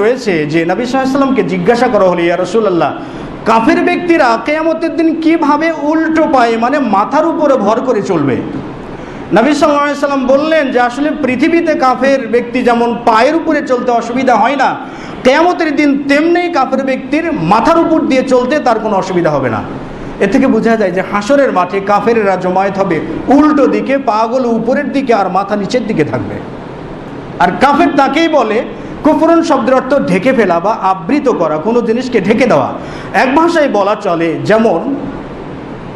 রয়েছে যে নবী সাল্লামকে জিজ্ঞাসা করা হলো, ইয়া রসুল্লাহ কাফের ব্যক্তিরা কেয়ামতের দিন কীভাবে উল্টো পায়ে মানে মাথার উপরে ভর করে চলবে? নবী সাল্লাম বললেন যে, আসলে পৃথিবীতে কাফের ব্যক্তি যেমন পায়ের উপরে চলতে অসুবিধা হয় না, কেয়ামতের দিন তেমনি কাফের ব্যক্তির মাথার উপর দিয়ে চলতে তার কোনো অসুবিধা হবে না। এ থেকে বোঝা যায় যে, হাসরের মাঠে কাফেরেরা জমায়েত হবে, উল্টো দিকে পাগুলো উপরের দিকে আর মাথা নিচের দিকে থাকবে। আর কাফের তাকেই বলে কুফরন শব্দের অর্থ ঢেকে ফেলা বা আবৃত করা, কোনো জিনিসকে ঢেকে দেওয়া। এক ভাষায় বলা চলে যেমন,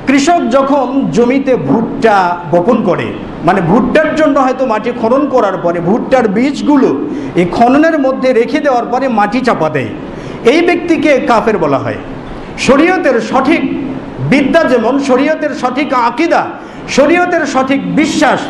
কৃষক যখন জমিতে ভুট্টা বপন করে মানে ভুট্টার জন্য হয়তো মাটি খনন করার পরে ভুট্টার বীজগুলো এই খননের মধ্যে রেখে দেওয়ার পরে মাটি চাপা দেয়। এই ব্যক্তিকে কাফের বলা হয়। শরীয়তের সঠিক বিদ্যা যেমন, শরীয়তের সঠিক আকিদা, শরীয়তের সঠিক বিশ্বাস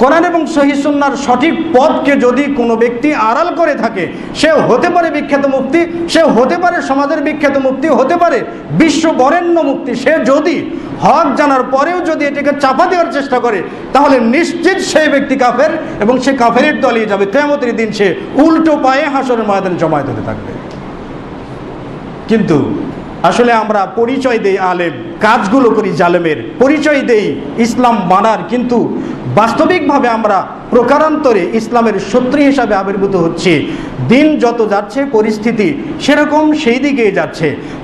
কোরআন এবং সহিসুন্নার সঠিক পথকে যদি কোনো ব্যক্তি আড়াল করে থাকে সে হতে পারে বিখ্যাত মুক্তি সে হতে পারে সমাজের বিখ্যাত মুক্তি হতে পারে বিশ্ব বরেণ্য মুক্তি সে যদি হক জানার পরেও যদি এটাকে চাপা দেওয়ার চেষ্টা করে, তাহলে নিশ্চিত সেই ব্যক্তি কাফের এবং সে কাফের দলিয়ে যাবে। কেমতের দিন সে উল্টো পায়ে হাসরের ময়দানে জমায়েত হতে থাকবে। কিন্তু আসলে আমরা পরিচয় দেই আলেম, কাজগুলো করি জালেমের। পরিচয় দেই ইসলাম মানার কিন্তু বাস্তবিকভাবে আমরা প্রকারান্তরে ইসলামের শত্রু হিসাবে আবির্ভূত হচ্ছি। দিন যত যাচ্ছে, পরিস্থিতি সেরকম সেই দিকেই যাচ্ছে।